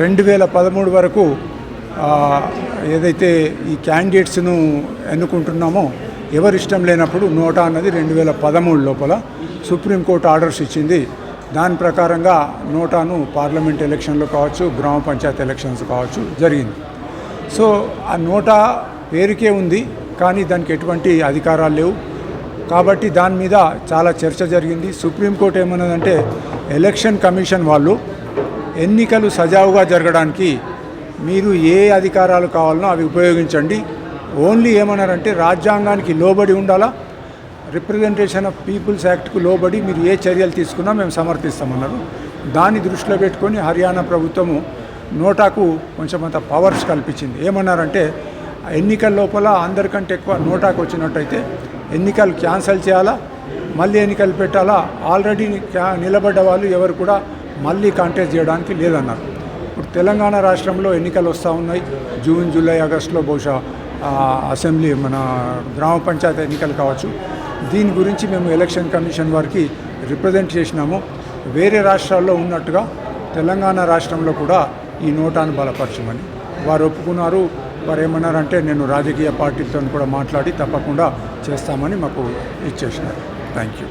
రెండు వేల పదమూడు వరకు ఏదైతే ఈ క్యాండిడేట్స్ను ఎన్నుకుంటున్నామో ఎవరిష్టం లేనప్పుడు నోటా అన్నది రెండు వేల పదమూడు లోపల సుప్రీంకోర్టు ఆర్డర్స్ ఇచ్చింది. దాని ప్రకారంగా నోటాను పార్లమెంట్ ఎలక్షన్లు కావచ్చు గ్రామ పంచాయతీ ఎలక్షన్స్ కావచ్చు జరిగింది. సో ఆ నోటా పేరుకే ఉంది కానీ దానికి ఎటువంటి అధికారాలు లేవు. కాబట్టి దాని మీద చాలా చర్చ జరిగింది. సుప్రీంకోర్టు ఏమన్నదంటే ఎలక్షన్ కమిషన్ వాళ్ళు ఎన్నికలు సజావుగా జరగడానికి మీరు ఏ అధికారాలు కావాలనో అవి ఉపయోగించండి. ఓన్లీ ఏమన్నారంటే రాజ్యాంగానికి లోబడి ఉండాలా? రిప్రజెంటేషన్ ఆఫ్ పీపుల్స్ యాక్ట్కు లోబడి మీరు ఏ చర్యలు తీసుకున్నా మేము సమర్థిస్తామన్నారు. దాన్ని దృష్టిలో పెట్టుకొని హర్యానా ప్రభుత్వము నోటాకు కొంచెం అంత పవర్స్ కల్పించింది. ఏమన్నారంటే ఎన్నికల లోపల అందరికంటే ఎక్కువ నోటాకు వచ్చినట్టయితే ఎన్నికలు క్యాన్సిల్ చేయాలా? మళ్ళీ ఎన్నికలు పెట్టాలా? ఆల్రెడీ క్యా- నిలబడ్డ వాళ్ళు ఎవరు కూడా మళ్ళీ కాంటెస్ట్ చేయడానికి లేదన్నారు. ఇప్పుడు తెలంగాణ రాష్ట్రంలో ఎన్నికలు వస్తూ ఉన్నాయి. జూన్ జూలై ఆగస్టులో బహుశా అసెంబ్లీ మన గ్రామ పంచాయతీ ఎన్నికలు కావచ్చు. దీని గురించి మేము ఎలక్షన్ కమిషన్ వారికి రిప్రజెంట్ చేసినాము. వేరే రాష్ట్రాల్లో ఉన్నట్టుగా తెలంగాణ రాష్ట్రంలో కూడా ఈ నోటాను బలపరచమని వారు ఒప్పుకున్నారు. వారు ఏమన్నారంటే నేను రాజకీయ పార్టీలతో కూడా మాట్లాడి తప్పకుండా చేస్తామని మాకు ఇచ్చేసినారు. Thank you